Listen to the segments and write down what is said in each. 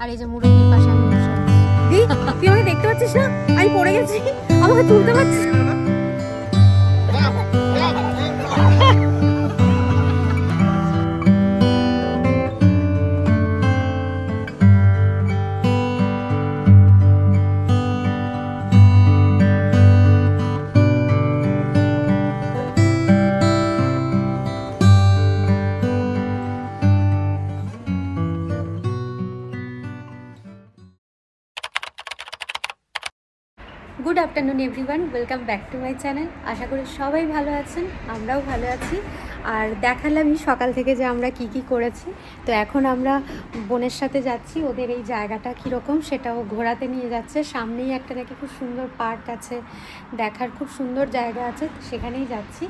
আর এই যে মুরগির পাশে আমি বসে আছি। দেখতে পাচ্ছিস না? আমি পড়ে গেছি। আমাকে তুলতে পারছিস না? Everyone welcome back to my channel আশা করি সবাই ভালো আছেন, আমরাও ভালো আছি। আর দেখালামই সকাল থেকে যে আমরা কি কি করেছি। তো এখন আমরা বোনের সাথে যাচ্ছি, ওদের এই জায়গাটা কীরকম সেটাও ঘোরাতে নিয়ে যাচ্ছে। সামনেই একটা নাকি খুব সুন্দর পার্ক আছে, দেখার খুব সুন্দর জায়গা আছে, সেখানেই যাচ্ছি।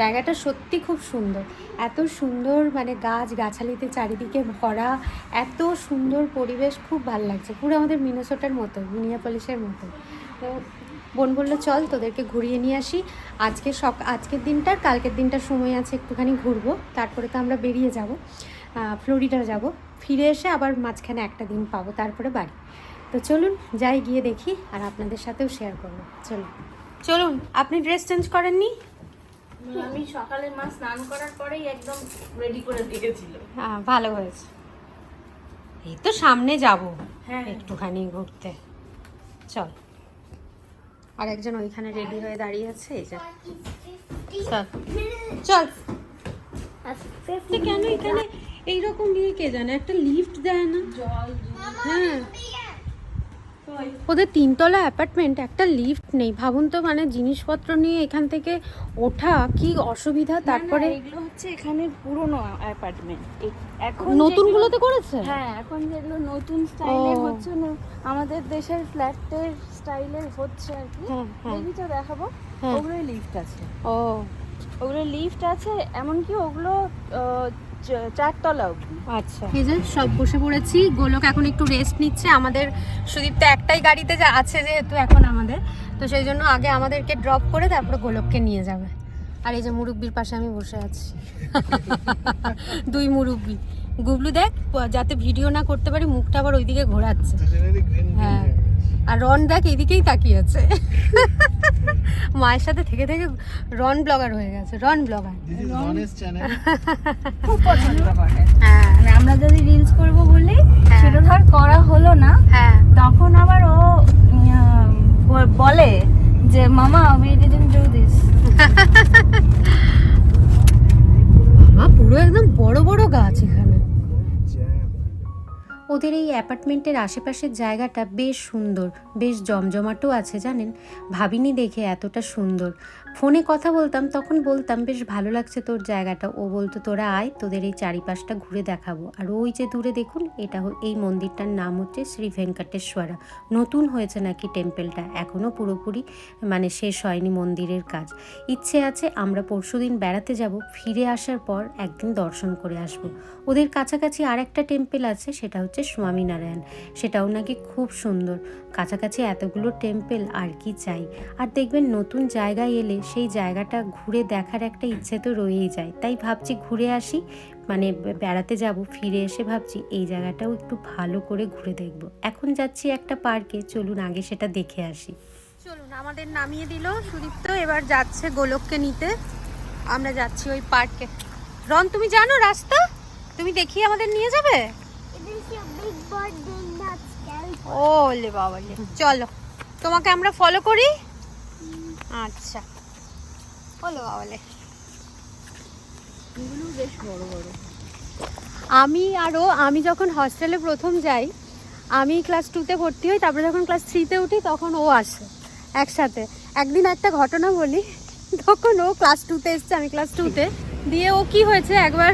জায়গাটা সত্যি খুব সুন্দর। এত সুন্দর মানে গাছ, গাছালিতে চারিদিকে ভরা, এত সুন্দর পরিবেশ, খুব ভালো লাগছে। পুরো আমাদের মিনোসোটার মতো, মিনিয়াপলিসের মতো। তো বোন বলল চল তোদেরকে ঘুরিয়ে নিয়ে আসি। আজকে সক আজকের দিনটার কালকের দিনটার সময় আছে একটুখানি ঘুরবো। তারপরে তো আমরা বেরিয়ে যাব ফ্লোরিডা যাব। ফিরে এসে আবার মাঝখানে একটা দিন পাবো তারপরে বাড়ি। তো চলুন যাই গিয়ে দেখি আর আপনাদের সাথেও শেয়ার করব। চলুন। চলুন আপনি ড্রেস চেঞ্জ করেননি? আমি সকালে মা স্নান করার পরেই একদম রেডি করে রেখেছিল হ্যাঁ ভালো হয়েছে। এই তো সামনে যাব হ্যাঁ। একটুখানি ঘুরতে। চল। আর একজন ওইখানে রেডি হয়ে দাঁড়িয়ে আছে এই যে। চল। চল কেন এখানে? এইরকম নিয়ে কে জানে? একটা লিফট দেয় না? জল হ্যাঁ। ওদের তিনতলা অ্যাপার্টমেন্ট একটা লিফট নেই। ভাবুন তো মানে জিনিসপত্র নিয়ে এখান থেকে ওঠা কি অসুবিধা? তারপরে এগুলো হচ্ছে এখানে পুরনো অ্যাপার্টমেন্ট এখন নতুনগুলোতে করেছে? হ্যাঁ এখন যেগুলো নতুন স্টাইলের হচ্ছে না আমাদের দেশের ফ্ল্যাটের স্টাইলের হচ্ছে আর কি। হ্যাঁ হ্যাঁ। তো দেখাবো। হ্যাঁ। ওগুলোই লিফট আছে। ও। ওগুলো লিফট আছে এমনকি ওগুলো চারতলা অবধি। আচ্ছা। এই যে সব বসে পড়েছি। গোলক এখন একটু রেস্ট নিচ্ছে। আমাদের সুদীপ তো একটাই গাড়িতে যা আছে যেহেতু এখন আমাদের। তো সেই জন্য আগে আমাদেরকে ড্রপ করে তারপরে গোলককে নিয়ে যাবে। আর এই যে মুরব্বির পাশে আমি বসে আছি। দুই মুরব্বি। গুবলু দেখ যাতে ভিডিও না করতে পারি মুখটা আবার ওইদিকে ঘোরাচ্ছে। হ্যাঁ। রন দেখ এদিকেই তাকিয়ে আছে। মায়ের সাথে থেকে থেকে রন ব্লগার হয়ে গেছে রন ব্লগার. খুব পছন্দ করে। হ্যাঁ। মানে আমরা যদি রিলস করব বলি হ্যাঁ। সেটা ধর করা হলো না। হ্যাঁ। তখন আবার ও বলে যে মামা উই ডিডন্ট ডু দিস পুরো একদম বড় বড় গাছ এখানে। ওদের এই অ্যাপার্টমেন্টের আশেপাশের জায়গাটা বেশ সুন্দর, বেশ জমজমাটও আছে জানেন। ভাবিনি দেখে এতটা সুন্দর। ফোনে কথা বলতাম, তখন বলতাম, বেশ ভালো লাগছে তোর জায়গাটা। ও বলতো, তোরা আয়, তোদের এই চারিপাশটা ঘুরে দেখাবো। আর ওই যে দূরে দেখুন, এটা এই মন্দিরটার নাম হচ্ছে শ্রী ভেঙ্কটেশ্বরা। নতুন হয়েছে নাকি টেম্পেলটা? এখনও পুরোপুরি মানে শেষ হয়নি মন্দিরের কাজ। ইচ্ছে আছে আমরা পরশু দিন বেড়াতে যাব, ফিরে আসার পর একদিন দর্শন করে আসব। ওদের কাছাকাছি আর একটা টেম্পেল আছে, সেটা হচ্ছে স্বামীনারায়ণ। সেটাও নাকি খুব সুন্দর। কাছাকাছি এতগুলো টেম্পেল, আর কি চাই? আর দেখবেন নতুন জায়গায় এলে সেই জায়গাটা ঘুরে দেখার একটা ইচ্ছে তো রয়েই যায়। তাই ভাবছি ঘুরে আসি মানে বেড়াতে যাব, ফিরে এসে ভাবছি এই জায়গাটাও একটু ভালো করে ঘুরে দেখব। এখন যাচ্ছি একটা পার্কে, চলুন আগে সেটা দেখে আসি। চলুন, আমাদের নামিয়ে দিল সুদীপ্ত, এবার যাচ্ছে গোলককে নিতে। আমরা যাচ্ছি ওই পার্কে। রন, তুমি জানো রাস্তা? তুমি দেখি আমাদের নিয়ে যাবে. ও বাবা চলো, তোমাকে আমরা ফলো করি? আচ্ছা। বলো বাবা লে এগুলো বেশ বড় বড়। আমি আরও আমি যখন হস্টেলে প্রথম যাই আমি ক্লাস টুতে ভর্তি হই তারপরে যখন ক্লাস থ্রিতে উঠি তখন ও আসে একসাথে। একদিন একটা ঘটনা বলি তখন ও ক্লাস টুতে এসছে আমি ক্লাস টুতে দিয়ে ও কি হয়েছে একবার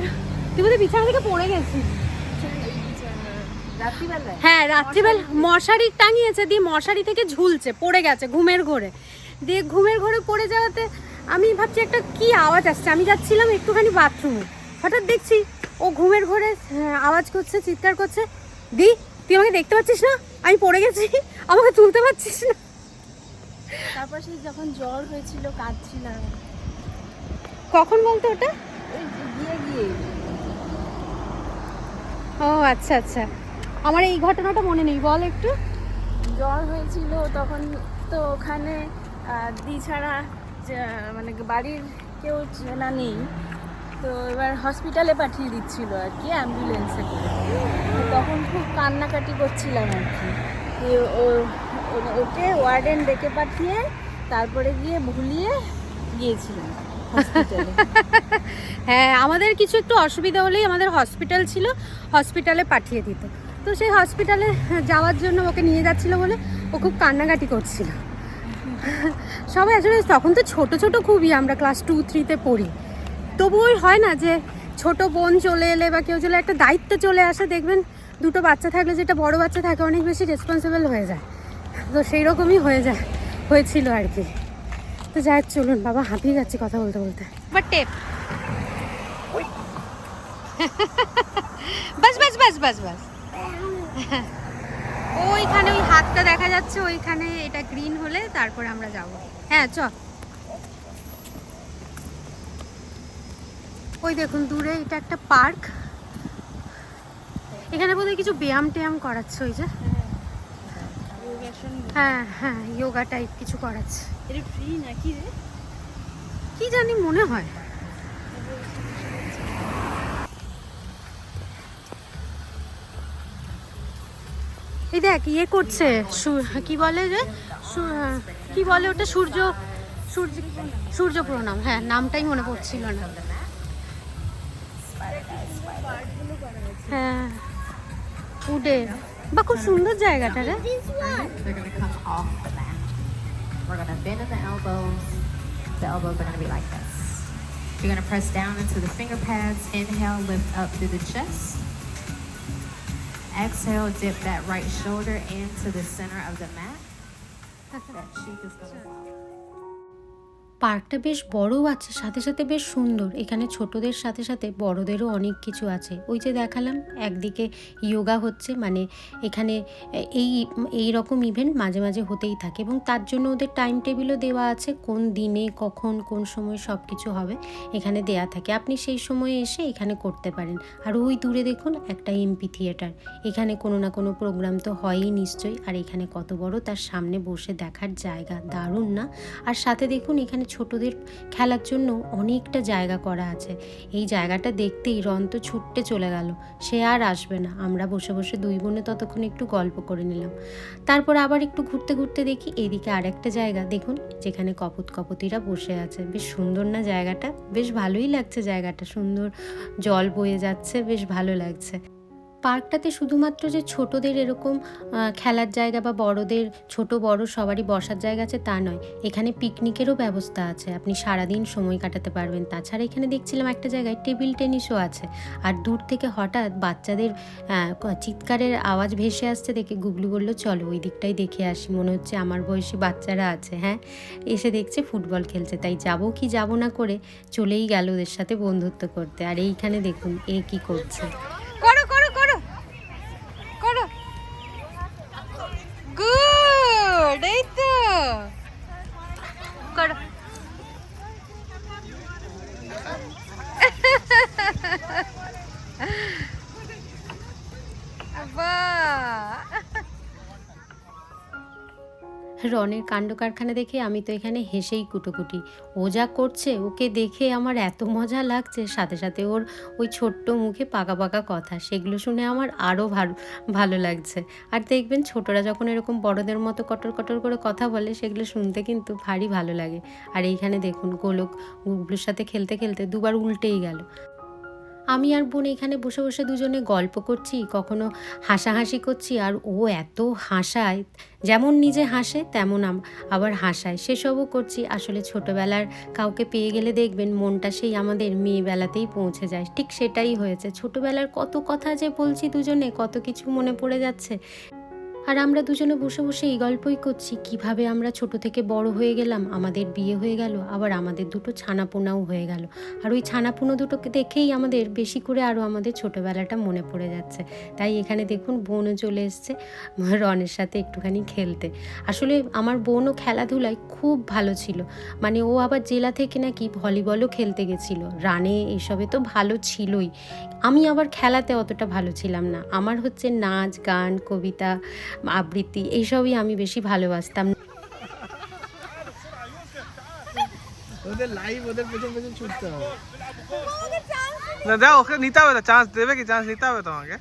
তুই বোধহয় বিছানা থেকে পড়ে গেছিস? হ্যাঁ রাত্রিবেলা মশারি টাঙিয়েছে দিয়ে মশারি থেকে ঝুলছে পড়ে গেছে ঘুমের ঘোরে। দিয়ে ঘুমের ঘোরে পড়ে যাওয়াতে আমি ভাবছি একটা কি আওয়াজ আসছে? আমি যাচ্ছিলাম একটুখানি বাথরুমে হঠাৎ দেখছি ও ঘুমের ঘোরে হ্যাঁ, আওয়াজ করছে চিৎকার করছে। দি তুই আমাকে দেখতে পাচ্ছিস না? আমি পড়ে গেছি। আমাকে তুলতে পারছিস না? তারপর সেই যখন জ্বর হয়েছিল কাঁদছিলাম। কখন বলতো ওটা? ওই গিয়ে গিয়ে। ও আচ্ছা আচ্ছা। আমার এই ঘটনাটা মনে নেই বল একটু। জ্বর হয়েছিল তখন তো ওখানে দি ছাড়া মানে বাড়ির কেউ চেনা নেই, তো এবার হসপিটালে পাঠিয়ে দিচ্ছিল আর কি অ্যাম্বুলেন্সে করে। তখন খুব কান্নাকাটি করছিলাম আর কি। ওকে ওয়ার্ডেন ডেকে পাঠিয়ে তারপরে গিয়ে ভুলিয়ে গিয়েছিলাম হ্যাঁ আমাদের কিছু একটু অসুবিধা হলেই আমাদের হসপিটাল ছিল হসপিটালে পাঠিয়ে দিত। তো সেই হসপিটালে যাওয়ার জন্য ওকে নিয়ে যাচ্ছিল বলে ও খুব কান্নাকাটি করছিল। সবাই আসলে তখন তো ছোট ছোট খুবই আমরা ক্লাস টু থ্রিতে পড়ি। তবু ওই হয় না যে ছোট বোন চলে এলে বা কেউ চলে একটা দায়িত্ব চলে আসে দেখবেন দুটো বাচ্চা থাকলে যেটা বড় বাচ্চা থাকে অনেক বেশি রেসপন্সিবল হয়ে যায়। তো সেই রকমই হয়ে যায় হয়েছিল আর কি। তো যাই চলুন বাবা হাঁপিয়ে যাচ্ছি কথা বলতে বলতে। বাট টেপ বাস বাস বাস বাস বাস। ওইখানে ওই হাতটা দেখা যাচ্ছে ওইখানে এটা গ্রিন হলে তারপরে আমরা যাব। হ্যাঁ চ। ওই দেখুন দূরে এটা একটা পার্ক। এখানে বোধহয় কিছু ব্যায়াম ট্যায়াম করাচ্ছে ওই যে। হ্যাঁ হ্যাঁ যোগা টাইপ কিছু করাচ্ছে। এটা ফ্রি নাকি রে? কি জানি মনে হয়। এই দেখ ইয়ে করছে কি বলে যে কি বলে ওটা সূর্য সূর্য সূর্য প্রণাম হ্যাঁ নামটাই মনে পড়ছিল না হ্যাঁ উডে বা খুব সুন্দর জায়গাটা রে. We're gonna bend. You're gonna press down into the finger pads. Inhale, lift up through the chest. Exhale, dip that right shoulder into the center of the mat. That cheek is gonna fall. পার্কটা বেশ বড়ও আছে, সাথে সাথে বেশ সুন্দর। এখানে ছোটদের সাথে সাথে বড়দেরও অনেক কিছু আছে। ওই যে দেখালাম, একদিকে ইয়োগা হচ্ছে মানে এখানে এই এই রকম ইভেন্ট মাঝে মাঝে হতেই থাকে এবং তার জন্য ওদের টাইম টেবিলও দেওয়া আছে, কোন দিনে, কখন, কোন সময় সব কিছু হবে এখানে দেয়া থাকে। আপনি সেই সময়ে এসে এখানে করতে পারেন। আর ওই দূরে দেখুন একটা এমপি থিয়েটার এখানে কোনো না কোনো প্রোগ্রাম তো হয়ই নিশ্চয়ই। আর এখানে কত বড়, তার সামনে বসে দেখার জায়গা দারুণ না? আর সাথে দেখুন এখানে ছোটদের খেলার জন্য অনেকটা জায়গা করা আছে। এই জায়গাটা দেখতেই রন তো ছুটতে চলে গেল। সে আর আসবে না। আমরা বসে বসে দুই বোনে ততক্ষণ একটু গল্প করে নিলাম। তারপর আবার একটু ঘুরতে ঘুরতে দেখি এদিকে আরেকটা জায়গা। দেখুন, যেখানে কপত কপতিরা বসে আছে। বেশ সুন্দর না জায়গাটা? বেশ ভালোই লাগছে জায়গাটা। সুন্দর জল বয়ে যাচ্ছে। বেশ ভালো লাগছে। পার্কটাতে শুধুমাত্র যে ছোটদের এরকম খেলার জায়গা বা বড়দের, ছোট বড় সবারই বসার জায়গা আছে তা নয়। এখানে পিকনিকেরও ব্যবস্থা আছে। আপনি সারাদিন সময় কাটাতে পারবেন। তাছাড়া এখানে দেখছিলাম একটা জায়গায় টেবিল টেনিসও আছে। আর দূর থেকে হঠাৎ বাচ্চাদের চিৎকারের আওয়াজ ভেসে আসছে দেখে গুগলু বলল, চলো ওই দিকটাই দেখে আসি। মনে হচ্ছে আমার বয়সী বাচ্চারা আছে। হ্যাঁ এসে দেখছে ফুটবল খেলছে। তাই যাব কি যাব না করে চলেই গেল ওদের সাথে বন্ধুত্ব করতে। আর এইখানে দেখুন এ কি করছে। করো করো করো করো। গুড এই তো করো রনের কাণ্ড কারখানা দেখে আমি তো এখানে হেসেই কুটোকুটি। ও যা করছে, ওকে দেখে আমার এত মজা লাগছে। সাথে সাথে ওর ওই ছোট্ট মুখে পাকা পাকা কথা, সেগুলো শুনে আমার আরও ভালো ভালো লাগছে। আর দেখবেন ছোটরা যখন এরকম বড়দের মতো কটর কটর করে কথা বলে, সেগুলো শুনতে কিন্তু ভারী ভালো লাগে। আর এইখানে দেখুন, গোলক গুগলুর সাথে খেলতে খেলতে দুবার উল্টেই গেল। আমি আর বোন এখানে বসে বসে দুজনে গল্প করছি, কখনো হাসাহাসি করছি, আর ও এত হাসায়, যেমন নিজে হাসে তেমন আবার হাসায়। সেসবও করছি। আসলে ছোটবেলার কাউকে পেয়ে গেলে দেখবেন মনটা সেই আমাদের মেয়েবেলাতেই পৌঁছে যায়। ঠিক সেটাই হয়েছে। ছোটবেলার কত কথা যে বলছি দুজনে, কত কিছু মনে পড়ে যাচ্ছে। আর আমরা দুজনে বসে বসে এই গল্পই করছি, কীভাবে আমরা ছোট থেকে বড় হয়ে গেলাম, আমাদের বিয়ে হয়ে গেল, আবার আমাদের দুটো ছানাপোনাও হয়ে গেল। আর ওই ছানাপোনা দুটোকে দেখেই আমাদের বেশি করে আরও আমাদের ছোটোবেলাটা মনে পড়ে যাচ্ছে। তাই এখানে দেখুন বোনও চলে এসছে, রনের সাথে একটুখানি খেলতে। আসলে আমার বোনও খেলাধুলায় খুব ভালো ছিল। মানে ও আবার জেলা থেকে নাকি ভলিবলও খেলতে গেছিল। রানে এইসবে তো ভালো ছিলই। আমি আবার খেলাতে অতটা ভালো ছিলাম না। আমার হচ্ছে নাচ, গান, কবিতা আবৃত্তি এইসবই আমি বেশি ভালোবাসতাম। ওদের লাইভ ওদের পেছন পেছন ছুটতে হবে। না দাও ওকে নিতে হবে তো চান্স দেবে কি? চান্স নিতে হবে তোমাকে।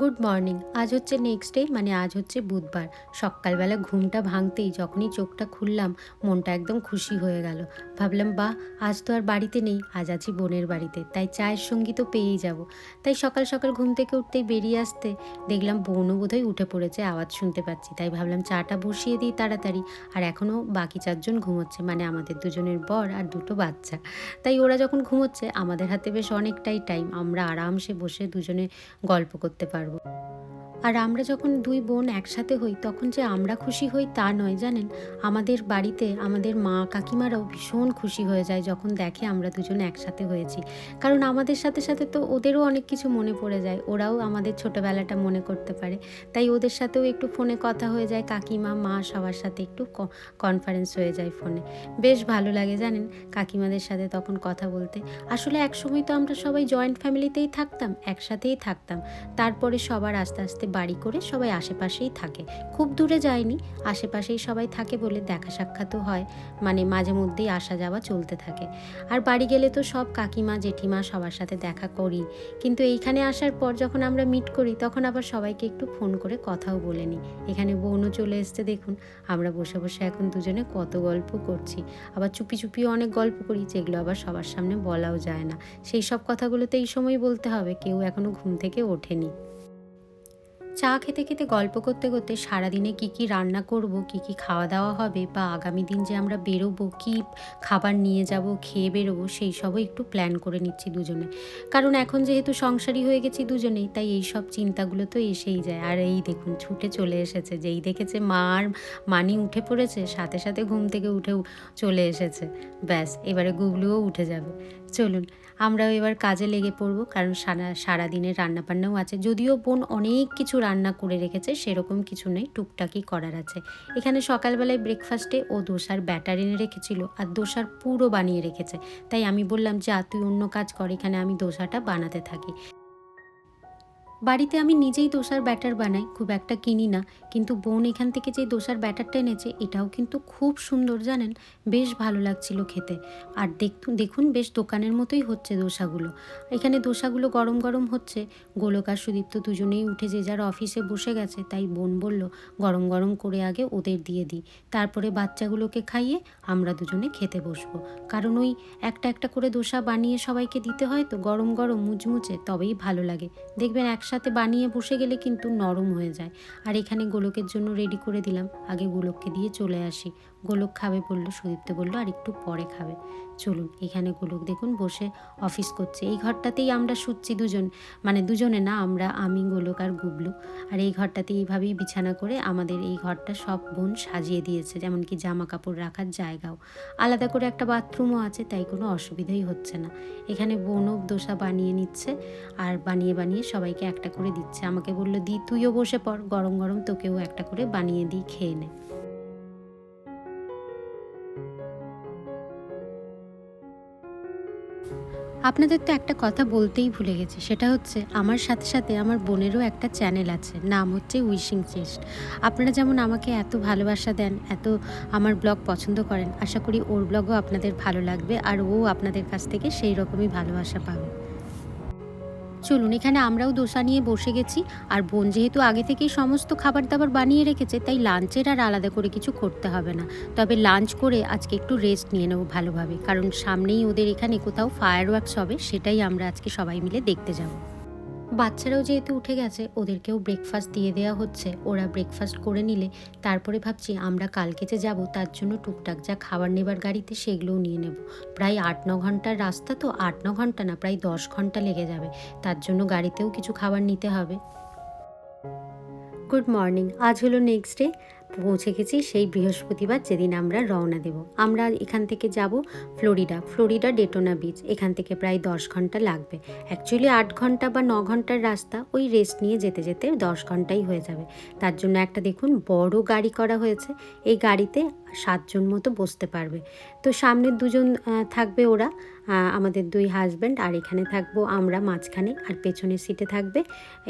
Good morning. আজ হচ্ছে নেক্সট ডে মানে আজ হচ্ছে বুধবার। সকালবেলা ঘুমটা ভাঙতেই যখনই চোখটা খুললাম, মনটা একদম খুশি হয়ে গেল। ভাবলাম, বাহ, আজ তো আর বাড়িতে নেই, আজ আছি বোনের বাড়িতে। তাই চায়ের সঙ্গী তো পেয়েই যাব। তাই সকাল সকাল ঘুম থেকে উঠতেই বেরিয়ে আসতে দেখলাম বোনও বোধহয় উঠে পড়েছে, আওয়াজ শুনতে পাচ্ছি। তাই ভাবলাম চাটা বসিয়ে দিই তাড়াতাড়ি। আর এখনও বাকি চারজন ঘুমোচ্ছে মানে আমাদের দুজনের বর আর দুটো বাচ্চা। তাই ওরা যখন ঘুমোচ্ছে, আমাদের হাতে বেশ অনেকটাই টাইম। আমরা আরামসে বসে দুজনে গল্প করতে পারব। পারব। আর আমরা যখন দুই বোন একসাথে হই, তখন যে আমরা খুশি হই তা নয়, জানেন? আমাদের বাড়িতে আমাদের মা কাকিমারাও ভীষণ খুশি হয়ে যায় যখন দেখে আমরা দুজন একসাথে হয়েছি। কারণ আমাদের সাথে সাথে তো ওদেরও অনেক কিছু মনে পড়ে যায়, ওরাও আমাদের ছোটোবেলাটা মনে করতে পারে। তাই ওদের সাথেও একটু ফোনে কথা হয়ে যায়, কাকিমা, মা সবার সাথে একটু কনফারেন্স হয়ে যায় ফোনে। বেশ ভালো লাগে, জানেন? কাকিমাদের সাথে তখন কথা বলতে। আসলে একসময় তো আমরা সবাই জয়েন্ট ফ্যামিলিতেই থাকতাম, একসাথেই থাকতাম। তারপরে সবার আস্তে আস্তে বাড়ি করে সবাই আশেপাশেই থাকে। খুব দূরে যায়নি, আশেপাশেই সবাই থাকে বলে দেখা সাক্ষাৎও হয়। মানে মাঝে মধ্যেই আসা যাওয়া চলতে থাকে। আর বাড়ি গেলে তো সব কাকিমা, জেঠিমা সবার সাথে দেখা করি। কিন্তু এইখানে আসার পর যখন আমরা মিট করি, তখন আবার সবাইকে একটু ফোন করে কথাও বলে নিই। এখানে বোনও চলে এসছে দেখুন, আমরা বসে বসে এখন দুজনে কত গল্প করছি। আবার চুপি চুপিও অনেক গল্প করি, যেগুলো আবার সবার সামনে বলাও যায় না। সেই সব কথাগুলো তো এই সময় বলতে হবে, কেউ এখনও ঘুম থেকে ওঠেনি। চা খেতে খেতে গল্প করতে করতে সারাদিনে কি কি রান্না করব, কি কি খাওয়া দাওয়া হবে বা আগামী দিন যে আমরা বেরোবো, কি খাবার নিয়ে যাব, খেয়ে বেরোবো, সেই সবও একটু প্ল্যান করে নিচ্ছি দুজনে। কারণ এখন যেহেতু সংসারী হয়ে গেছি দুজনেই, তাই এই সব চিন্তাগুলো তো এসেই যায়। আর এই দেখুন, ছুটে চলে এসেছে, যেই দেখেছে মার মানি উঠে পড়েছে, সাথে সাথে ঘুম থেকে উঠে চলে এসেছে। ব্যাস, এবারে গুগলুও উঠে যাবে। চলুন, আমরাও এবার কাজে লেগে পড়ব, কারণ সারা, সারাদিনের রান্নাবান্নাও আছে। যদিও বোন অনেক কিছু রান্না করে রেখেছে, সেরকম কিছু নেই টুকটাকি করার আছে। এখানে সকালবেলায় ব্রেকফাস্টে ও দোসার ব্যাটার এনে রেখেছিল, আর দোসার পুরো বানিয়ে রেখেছে। তাই আমি বললাম, যা, তুই অন্য কাজ কর, এখানে আমি দোসাটা বানাতে থাকি। বাড়িতে আমি নিজেই দোসার ব্যাটার বানাই, খুব একটা কিনি না। কিন্তু বোন এখান থেকে যে দোসার ব্যাটারটা এনেছে, এটাও কিন্তু খুব সুন্দর, জানেন? বেশ ভালো লাগছিল খেতে। আর দেখুন, বেশ দোকানের মতোই হচ্ছে দোসাগুলো। এখানে দোসাগুলো গরম গরম হচ্ছে। গোলক আর সুদীপ্ত দুজনেই উঠে যে যার অফিসে বসে গেছে, তাই বোন বলল, গরম গরম করে আগে ওদের দিয়ে দিই। তারপরে বাচ্চাগুলোকে খাইয়ে আমরা দুজনে খেতে বসবো। কারণ ওই একটা একটা করে দোসা বানিয়ে সবাইকে দিতে হয় তো গরম গরম মুচমুচে, তবেই ভালো লাগে। দেখবেন একসাথে বানিয়ে বসে গেলে কিন্তু নরম হয়ে যায়। আর এখানে গোলকের জন্য রেডি করে দিলাম। আগে গোলককে দিয়ে চলে আসি। গোলক খাবে বলল, সুদীপ্তে বলল, আর একটু পরে খাবে। চলুন, এখানে গোলক দেখুন, বসে অফিস করছে। এই ঘরটাতেই আমরা শুচ্ছি দুজন। মানে দুজনে না, আমরা, আমি, গোলক আর গুবলু। আর এই ঘরটাতে এইভাবেই বিছানা করে আমাদের এই ঘরটা সব বোন সাজিয়ে দিয়েছে যেমন কি জামা কাপড় রাখার জায়গাও। আলাদা করে একটা বাথরুমও আছে, তাই কোনো অসুবিধাই হচ্ছে না। এখানে বোনও দোসা বানিয়ে নিচ্ছে, আর বানিয়ে বানিয়ে সবাইকে একটা করে দিচ্ছে। আমাকে বলল, দি, তুইও বসে পড়, গরম গরম তোকেও একটা করে বানিয়ে দিই, খেয়ে নে। আপনাদের তো একটা কথা বলতেই ভুলে গেছি, সেটা হচ্ছে আমার সাথে সাথে আমার বোনেরও একটা চ্যানেল আছে, নাম হচ্ছে উইশিং চেস্ট। আপনারা যেমন আমাকে এত ভালোবাসা দেন, এত আমার ব্লগ পছন্দ করেন, আশা করি ওর ব্লগও আপনাদের ভালো লাগবে আর ও আপনাদের কাছ থেকে সেই রকমই ভালোবাসা পাবে। চলুন, এখানে আমরাও দোসা নিয়ে বসে গেছি। আর বোন যেহেতু আগে থেকেই সমস্ত খাবার দাবার বানিয়ে রেখেছে, তাই লাঞ্চের আর আলাদা করে কিছু করতে হবে না। তবে লাঞ্চ করে আজকে একটু রেস্ট নিয়ে নেব ভালোভাবে। কারণ সামনেই ওদের এখানে কোথাও ফায়ার ওয়ার্কস হবে, সেটাই আমরা আজকে সবাই মিলে দেখতে যাব। বাচ্চারাও যেহেতু উঠে গেছে, ওদেরকেও ব্রেকফাস্ট দিয়ে দেওয়া হচ্ছে। ওরা ব্রেকফাস্ট করে নিলে, তারপরে ভাবছি আমরা কালকে যে যাব, তার জন্য টুকটাক যা খাবার নেবার গাড়িতে সেগুলোও নিয়ে নেব। প্রায় আট ন ঘণ্টার রাস্তা তো, আট ন ঘণ্টা না, প্রায় দশ ঘণ্টা লেগে যাবে। তার জন্য গাড়িতেও কিছু খাবার নিতে হবে। গুড মর্নিং আজ হলো নেক্সট ডে পৌঁছে গেছি, সেই বৃহস্পতিবার যেদিন আমরা রওনা দেব। আমরা এখান থেকে যাব ফ্লোরিডা ফ্লোরিডা ডেটোনা বিচ এখান থেকে প্রায় দশ ঘণ্টা লাগবে। অ্যাকচুয়ালি আট ঘণ্টা বা ন ঘণ্টার রাস্তা, ওই রেস্ট নিয়ে যেতে যেতে দশ ঘন্টাই হয়ে যাবে। তার জন্য একটা দেখুন, বড় গাড়ি করা হয়েছে। এই গাড়িতে সাতজন মতো বসতে পারবে। তো সামনের দুজন থাকবে ওরা আমাদের দুই হাজব্যান্ড আর এখানে থাকব আমরা মাঝখানে। আর পেছনের সিটে থাকবে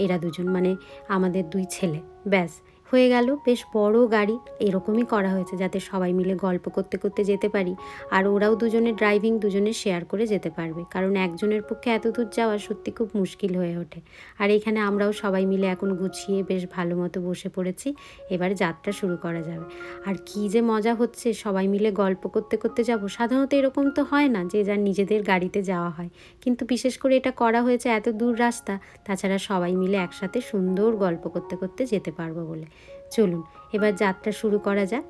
এরা দুজন মানে আমাদের দুই ছেলে। ব্যাস। হয়ে গেল। বেশ বড় গাড়ি। এরকমই করা হয়েছে যাতে সবাই মিলে গল্প করতে করতে যেতে পারি। আর ওরাও দুজনে ড্রাইভিং দুজনে শেয়ার করে যেতে পারবে। কারণ একজনের পক্ষে এত দূর যাওয়া সত্যি খুব মুশকিল হয়ে ওঠে। আর এখানে আমরাও সবাই মিলে এখন গুছিয়ে বেশ ভালো মতো বসে পড়েছি। এবার যাত্রা শুরু করা যাবে। আর কি যে মজা হচ্ছে, সবাই মিলে গল্প করতে করতে যাব। সাধারণত এরকম তো হয় না যে যার নিজেদের গাড়িতে যাওয়া হয়। কিন্তু বিশেষ করে এটা করা হয়েছে এত দূর রাস্তা, তাছাড়া সবাই মিলে একসাথে সুন্দর গল্প করতে করতে যেতে পারব বলে। চলুন এবার যাত্রা শুরু করা যাক।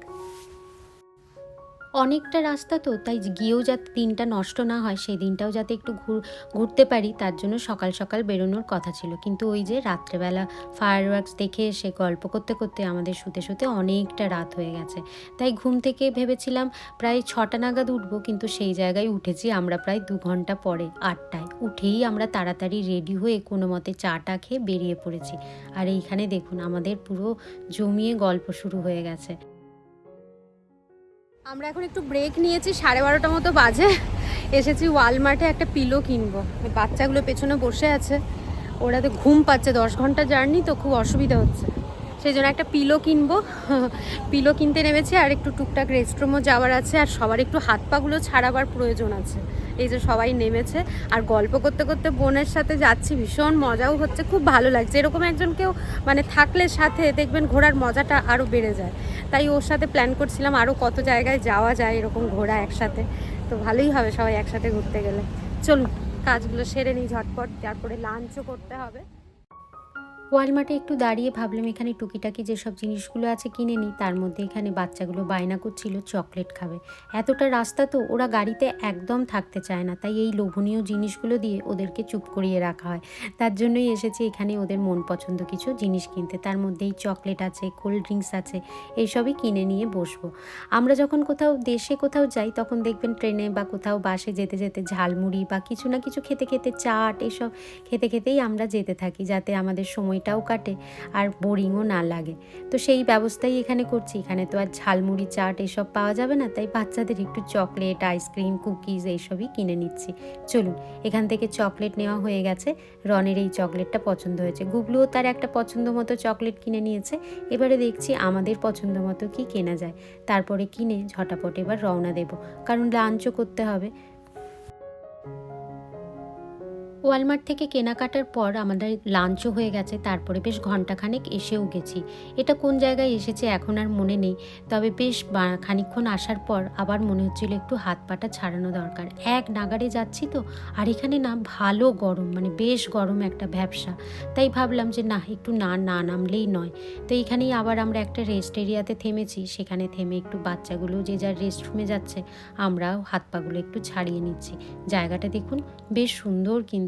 অনেকটা রাস্তা তো, তাই গিয়েও যাতে দিনটা নষ্ট না হয়, সেই দিনটাও যাতে একটু ঘুর, ঘুরতে পারি, তার জন্য সকাল সকাল বেরোনোর কথা ছিল। কিন্তু ওই যে রাত্রেবেলা ফায়ার ওয়ার্কস দেখে এসে গল্প করতে করতে আমাদের শুতে শুতে অনেকটা রাত হয়ে গেছে। তাই ঘুম থেকে ভেবেছিলাম প্রায় ছটা নাগাদ উঠবো, কিন্তু সেই জায়গায় উঠেছি আমরা প্রায় দু ঘণ্টা পরে, আটটায়। উঠেই আমরা তাড়াতাড়ি রেডি হয়ে কোনো মতে চাটা খেয়ে বেরিয়ে পড়েছি। আর এইখানে দেখুন, আমাদের পুরো জমিয়ে গল্প শুরু হয়ে গেছে। আমরা এখন একটু ব্রেক নিয়েছি, সাড়ে বারোটা মতো বাজে। এসেছি ওয়ালমার্টে একটা পিলো কিনবো। বাচ্চাগুলো পেছনে বসে আছে। ওরা তো ঘুম পাচ্ছে, দশ ঘণ্টা জার্নি তো খুব অসুবিধা হচ্ছে। সেই জন্য একটা পিলো কিনবো। পিলো কিনতে নেমেছি আর একটু টুকটাক রেস্টরুমও যাওয়ার আছে আর সবার একটু হাত পাগুলো ছাড়াবার প্রয়োজন আছে। এই যে সবাই নেমেছে আর গল্প করতে করতে বোনের সাথে যাচ্ছি, ভীষণ মজাও হচ্ছে, খুব ভালো লাগছে। এরকম একজন কেউ মানে থাকলে সাথে দেখবেন ঘোরার মজাটা আরও বেড়ে যায়। তাই ওর সাথে প্ল্যান করছিলাম আরও কত জায়গায় যাওয়া যায় এরকম ঘোরা একসাথে। তো ভালোই হবে সবাই একসাথে ঘুরতে গেলে। চলুন, কাজগুলো সেরে নিই ঝটপট, তারপরে লাঞ্চও করতে হবে। ওয়ালমার্টে একটু দাঁড়িয়ে ভাবলাম, এখানে টুকিটাকি যেসব জিনিসগুলো আছে কিনে নিই, তার মধ্যে এখানে বাচ্চাগুলো বায়না করছিল, চকলেট খাবে। এতটা রাস্তা তো ওরা গাড়িতে একদম থাকতে চায় না, তাই এই লোভনীয় জিনিসগুলো দিয়ে ওদেরকে চুপ করিয়ে রাখা হয়। তার জন্যই এসেছি এখানে ওদের মন পছন্দ কিছু জিনিস কিনতে। তার মধ্যেই চকলেট আছে, কোল্ড ড্রিঙ্কস আছে, এইসবই কিনে নিয়ে বসবো। আমরা যখন কোথাও দেশে কোথাও যাই, তখন দেখবেন ট্রেনে বা কোথাও বাসে যেতে যেতে ঝালমুড়ি বা কিছু না কিছু খেতে খেতে চাট, এসব খেতে খেতেই আমরা যেতে থাকি, যাতে আমাদের সময়টাও কাটে আর বোরিংও না লাগে। তো সেই ব্যবস্থাই এখানে করছি। এখানে তো আর ঝালমুড়ি, চাট এসব পাওয়া যাবে না, তাই বাচ্চাদের একটু চকলেট, আইসক্রিম, কুকিজ এইসবই কিনে নিচ্ছি। চলুন, এখান থেকে চকলেট নেওয়া হয়ে গেছে। রনের এই চকলেটটা পছন্দ হয়েছে। গুবলুও তার একটা পছন্দ মতো চকলেট কিনে নিয়েছে। এবারে দেখছি আমাদের পছন্দ মতো কি কেনা যায়। তারপরে কিনে ঝটাপট এবার রওনা দেব। কারণ লাঞ্চও করতে হবে। ওয়ালমার্ট থেকে কেনাকাটার পর আমাদের লাঞ্চও হয়ে গেছে, তারপরে বেশ ঘন্টাখানেক এসেও গেছি। এটা কোন জায়গায় এসেছে এখন আর মনে নেই, তবে বেশ খানিকক্ষণ আসার পর আবার মনে হচ্ছিল একটু হাত পাটা ছাড়ানো দরকার। এক নাগারে যাচ্ছি তো, আর এখানে না ভালো গরম মানে বেশ গরম একটা ব্যবসা। তাই ভাবলাম যে না, একটু না না নামলেই নয়। তো এখানেই আবার আমরা একটা রেস্ট এরিয়াতে থেমেছি, সেখানে থেমে একটু বাচ্চাগুলো যে যার রেস্ট রুমে যাচ্ছে, আমরাও হাত পাগুলো একটু ছাড়িয়ে নিচ্ছি। জায়গাটা দেখুন, বেশ সুন্দর কিন্তু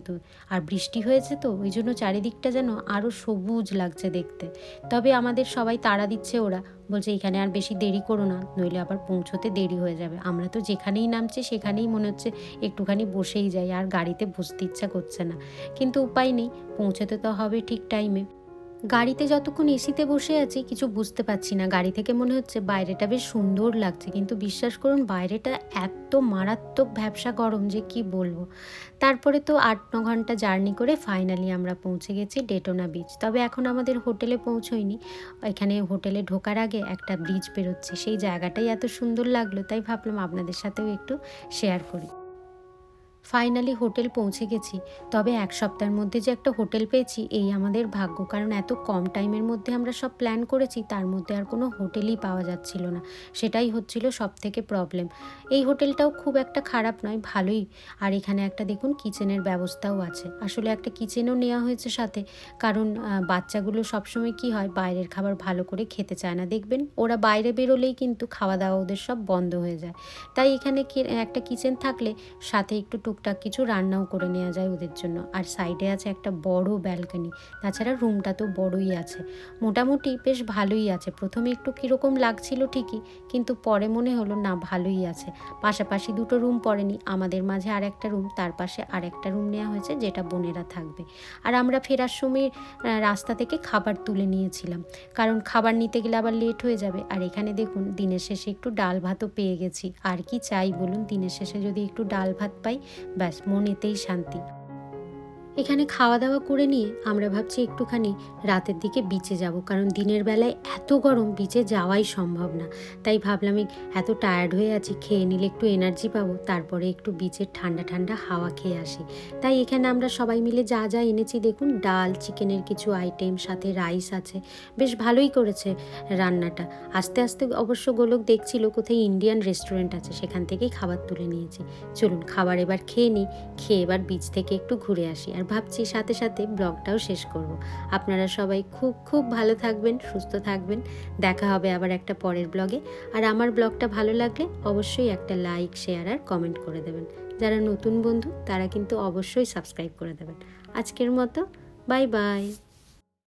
আর বৃষ্টি হয়েছে তো, ওই জন্য চারিদিকটা যেন আরও সবুজ লাগছে দেখতে। তবে আমাদের সবাই তাড়া দিচ্ছে ওরা, বলছে এখানে আর বেশি দেরি করো না, নইলে আবার পৌঁছোতে দেরি হয়ে যাবে। আমরা তো যেখানেই নামছি সেখানেই মনে হচ্ছে একটুখানি বসেই যাই, আর গাড়িতে বসতে ইচ্ছা করছে না। কিন্তু উপায় নেই, পৌঁছতে তো হবে ঠিক টাইমে গাড়িতে যতক্ষণ এসিতে বসে আছি, কিছু বুঝতে পারছি না। গাড়ি থেকে মনে হচ্ছে বাইরেটা বেশ সুন্দর লাগছে, কিন্তু বিশ্বাস করুন, বাইরেটা এত মারাত্মক ব্যবসা গরম যে কি বলব। তারপরে তো আট ন ঘণ্টা জার্নি করে ফাইনালি আমরা পৌঁছে গেছি ডেটোনা বিচ। তবে এখন আমাদের হোটেলে পৌঁছোয়নি। এখানে হোটেলে ঢোকার আগে একটা ব্রিজ বেরোচ্ছে। সেই জায়গাটাই এত সুন্দর লাগল, তাই ভাবলাম আপনাদের সাথেও একটু শেয়ার করি। ফাইনালি হোটেল পৌঁছে গেছি। তবে এক সপ্তাহের মধ্যে যে একটা হোটেল পেয়েছি, এই আমাদের ভাগ্য। কারণ এত কম টাইমের মধ্যে আমরা সব প্ল্যান করেছি, তার মধ্যে আর কোনো হোটেলই পাওয়া যাচ্ছিল না। সেটাই হচ্ছিল সব থেকে প্রবলেম এই হোটেলটাও খুব একটা খারাপ নয়, ভালোই। আর এখানে একটা দেখুন কিচেনের ব্যবস্থাও আছে। আসলে একটা কিচেনও নেওয়া হয়েছে সাথে। কারণ বাচ্চাগুলো সবসময় কি হয়, বাইরের খাবার ভালো করে খেতে চায় না। দেখবেন, ওরা বাইরে বেরোলেই কিন্তু খাওয়া দাওয়া ওদের সব বন্ধ হয়ে যায়। তাই এখানে একটা কিচেন থাকলে সাথে একটু টুকটাক কিছু রান্নাও করে নেওয়া যায় ওদের জন্য। আর সাইডে আছে একটা বড় ব্যালকনি তাছাড়া রুমটা তো বড়ই আছে। মোটামুটি বেশ ভালোই আছে। প্রথমে একটু কীরকম লাগছিল ঠিকই, কিন্তু পরে মনে হলো না, ভালোই আছে। পাশাপাশি দুটো রুম পড়েনি, আমাদের মাঝে আর একটা রুম তার পাশে আর একটা রুম নেওয়া হয়েছে, যেটা বোনেরা থাকবে। আর আমরা ফেরার সময় রাস্তা থেকে খাবার তুলে নিয়েছিলাম। কারণ খাবার নিতে গেলে আবার লেট হয়ে যাবে। আর এখানে দেখুন, দিনের শেষে একটু ডাল ভাতও পেয়ে গেছি। আর কি চাই বলুন, দিনের শেষে যদি একটু ডাল ভাত পাই ব্যাস মনেতেই শান্তি। এখানে খাওয়া দাওয়া করে নিয়ে আমরা ভাবছি একটুখানি রাতের দিকে বিচে যাব, কারণ দিনের বেলায় এত গরম বিচে যাওয়াই সম্ভব না। তাই ভাবলাম এত টায়ার্ড হয়ে আছি, খেয়ে নিলে একটু এনার্জি পাবো, তারপরে একটু বিচের ঠান্ডা ঠান্ডা হাওয়া খেয়ে আসি। তাই এখানে আমরা সবাই মিলে যা যা এনেছি, দেখুন, ডাল, চিকেনের কিছু আইটেম সাথে রাইস আছে। বেশ ভালোই করেছে রান্নাটা। আস্তে আস্তে অবশ্য গোলক দেখছিল কোথায় ইন্ডিয়ান রেস্টুরেন্ট আছে, সেখান থেকেই খাবার তুলে নিয়েছি। চলুন, খাবার এবার খেয়ে নিই, খেয়ে এবার বিচ থেকে একটু ঘুরে আসি। আর ভাবছি সাথে সাথে ব্লগটাও শেষ করব। আপনারা সবাই খুব খুব ভালো থাকবেন, সুস্থ থাকবেন। দেখা হবে আবার একটা পরের ব্লগে। আর আমার ব্লগটা ভালো লাগলে অবশ্যই একটা লাইক, শেয়ার আর কমেন্ট করে দেবেন। যারা নতুন বন্ধু, তারা কিন্তু অবশ্যই সাবস্ক্রাইব করে দেবেন। আজকের মতো, বাই বাই।